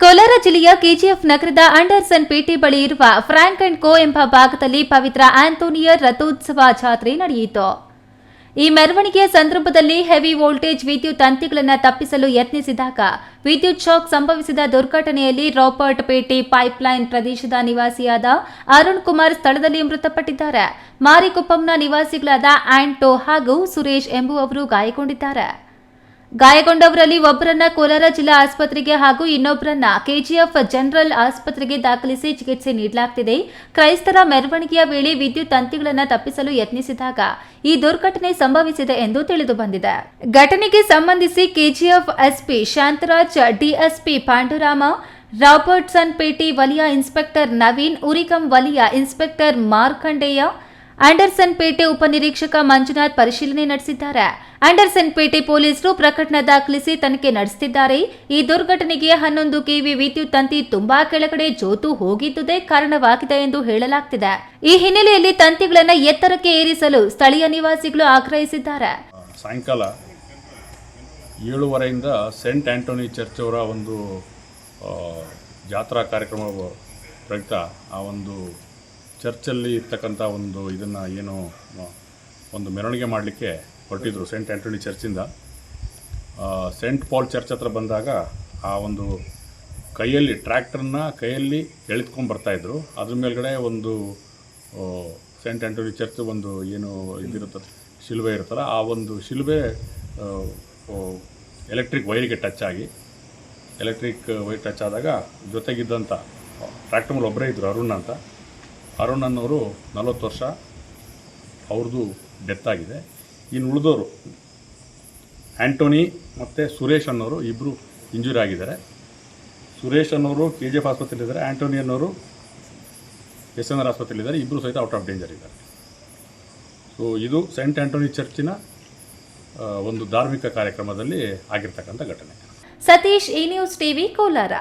ಕೋಲಾರ ಜಿಲ್ಲೆಯ ಕೆಜಿಎಫ್ ನಗರದ ಅಂಡರ್ಸನ್ ಪೇಟೆ ಬಳಿ ಇರುವ ಫ್ರಾಂಕ್ ಅಂಡ್ ಕೋ ಎಂಬ ಭಾಗದಲ್ಲಿ ಪವಿತ್ರ ಆಂಥೋನಿಯರ್ ರಥೋತ್ಸವ ಜಾತ್ರೆ ನಡೆಯಿತು. ಈ ಮೆರವಣಿಗೆಯ ಸಂದರ್ಭದಲ್ಲಿ ಹೆವಿ ವೋಲ್ಟೇಜ್ ವಿದ್ಯುತ್ ತಂತಿಗಳನ್ನು ತಪ್ಪಿಸಲು ಯತ್ನಿಸಿದಾಗ ವಿದ್ಯುತ್ ಶಾಕ್ ಸಂಭವಿಸಿದ ದುರ್ಘಟನೆಯಲ್ಲಿ ರಾಬರ್ಟ್ ಪೇಟೆ ಪೈಪ್ಲೈನ್ ಪ್ರದೇಶದ ನಿವಾಸಿಯಾದ ಅರುಣ್ ಕುಮಾರ್ ಸ್ಥಳದಲ್ಲಿ ಮೃತಪಟ್ಟಿದ್ದಾರೆ. ಮಾರಿಕೊಪ್ಪಂನ ನಿವಾಸಿಗಳಾದ ಆಂಟೋ ಹಾಗೂ ಸುರೇಶ್ ಎಂಬುವವರು ಗಾಯಗೊಂಡಿದ್ದಾರೆ. ಗಾಯಗೊಂಡವರಲ್ಲಿ ಒಬ್ಬರನ್ನ ಕೋಲಾರ ಜಿಲ್ಲಾ ಆಸ್ಪತ್ರೆಗೆ ಹಾಗೂ ಇನ್ನೊಬ್ಬರನ್ನ ಕೆಜಿಎಫ್ ಜನರಲ್ ಆಸ್ಪತ್ರೆಗೆ ದಾಖಲಿಸಿ ಚಿಕಿತ್ಸೆ ನೀಡಲಾಗ್ತಿದೆ. ಕ್ರೈಸ್ತರ ಮೆರವಣಿಗೆಯ ವೇಳೆ ವಿದ್ಯುತ್ ತಂತಿಗಳನ್ನು ತಪ್ಪಿಸಲು ಯತ್ನಿಸಿದಾಗ ಈ ದುರ್ಘಟನೆ ಸಂಭವಿಸಿದೆ ಎಂದು ತಿಳಿದು ಬಂದಿದೆ. ಘಟನೆಗೆ ಸಂಬಂಧಿಸಿ KGF SP Shantaraj, DSP Panduram, Robertson Pete ವಲಯ ಇನ್ಸ್ಪೆಕ್ಟರ್ ನವೀನ್ ಉರಿಕಂ ವಲಯ ಇನ್ಸ್ಪೆಕ್ಟರ್ ಮಾರ್ಕಂಡೇಯ ಆಂಡರ್ಸನ್ ಪೇಟೆ ಉಪನಿರೀಕ್ಷಕ ಮಂಜುನಾಥ್ ಪರಿಶೀಲನೆ ನಡೆಸಿದ್ದಾರೆ. ಆಂಡರ್ಸನ್ ಪೇಟೆ ಪೊಲೀಸರು ಪ್ರಕರಣ ದಾಖಲಿಸಿ ತನಿಖೆ ನಡೆಸುತ್ತಿದ್ದಾರೆ. ಈ ದುರ್ಘಟನೆಗೆ ಹನ್ನೊಂದು ಕೆವಿ ವಿದ್ಯುತ್ ತಂತಿ ತುಂಬಾ ಕೆಳಗಡೆ ಜೋತು ಹೋಗಿದ್ದುದೇ ಕಾರಣವಾಗಿದೆ ಎಂದು ಹೇಳಲಾಗ್ತಿದೆ. ಈ ಹಿನ್ನೆಲೆಯಲ್ಲಿ ತಂತಿಗಳನ್ನು ಎತ್ತರಕ್ಕೆ ಏರಿಸಲು ಸ್ಥಳೀಯ ನಿವಾಸಿಗಳು ಆಗ್ರಹಿಸಿದ್ದಾರೆ. ಸಾಯಂಕಾಲ ಏಳುವರೆಯಿಂದ ಸೆಂಟ್ ಆಂಟೋನಿ ಚರ್ಚ್ ಅವರ ಒಂದು ಜಾತ್ರಾ ಕಾರ್ಯಕ್ರಮ ಪ್ರಯುಕ್ತ ಆ ಒಂದು ಚರ್ಚಲ್ಲಿ ಇರ್ತಕ್ಕಂಥ ಒಂದು ಇದನ್ನು ಏನು ಒಂದು ಮೆರವಣಿಗೆ ಮಾಡಲಿಕ್ಕೆ ಹೊರಟಿದ್ರು ಸೆಂಟ್ ಆ್ಯಂಟೋನಿ ಚರ್ಚಿಂದ ಸೇಂಟ್ ಪಾಲ್ ಚರ್ಚ್ ಹತ್ರ ಬಂದಾಗ ಆ ಒಂದು ಕೈಯಲ್ಲಿ ಟ್ರ್ಯಾಕ್ಟರ್ನ ಕೈಯಲ್ಲಿ ಎಳೆದುಕೊಂಡು ಬರ್ತಾಯಿದ್ರು ಅದ್ರ ಮೇಲ್ಗಡೆ ಒಂದು ಸೇಂಟ್ ಆ್ಯಂಟೋನಿ ಚರ್ಚ್ ಒಂದು ಏನು ಇದಿರುತ್ತದೆ ಶಿಲುಬೆ ಇರುತ್ತಲ್ಲ, ಆ ಒಂದು ಶಿಲ್ಬೆ ಎಲೆಕ್ಟ್ರಿಕ್ ವೈರಿಗೆ ಟಚ್ ಆಗಿ ಎಲೆಕ್ಟ್ರಿಕ್ ವೈರ್ ಟಚ್ ಆದಾಗ ಜೊತೆಗಿದ್ದಂಥ ಟ್ರ್ಯಾಕ್ಟರ್ ಮೇಲೆ ಒಬ್ಬರೇ ಇದ್ದರು ಅರುಣ್ ಅಂತ. ಅರುಣ್ ಅನ್ನೋರು ನಲವತ್ತು ವರ್ಷ, ಅವ್ರದ್ದು ಡೆತ್ ಆಗಿದೆ. ಇನ್ನು ಉಳಿದವರು ಆ್ಯಂಟೋನಿ ಮತ್ತು ಸುರೇಶ್ ಅನ್ನೋರು ಇಬ್ಬರು ಇಂಜುರಿ ಆಗಿದ್ದಾರೆ. ಸುರೇಶ್ ಅನ್ನೋರು ಕೆ ಜಿ ಎಫ್ ಆಸ್ಪತ್ರೆಯಲ್ಲಿದ್ದಾರೆ ಆ್ಯಂಟೋನಿ ಅನ್ನೋರು ಎಸ್ ಎನ್ ಆರ್ ಆಸ್ಪತ್ರೆಯಲ್ಲಿದ್ದಾರೆ ಇಬ್ಬರು ಸಹಿತ ಔಟ್ ಆಫ್ ಡೇಂಜರ್ ಇದ್ದಾರೆ. ಸೊ ಇದು ಸೆಂಟ್ ಆ್ಯಂಟೋನಿ ಚರ್ಚಿನ ಒಂದು ಧಾರ್ಮಿಕ ಕಾರ್ಯಕ್ರಮದಲ್ಲಿ ಆಗಿರ್ತಕ್ಕಂಥ ಘಟನೆ. ಸತೀಶ್, ಈ ನ್ಯೂಸ್ ಟಿವಿ ಕೋಲಾರ.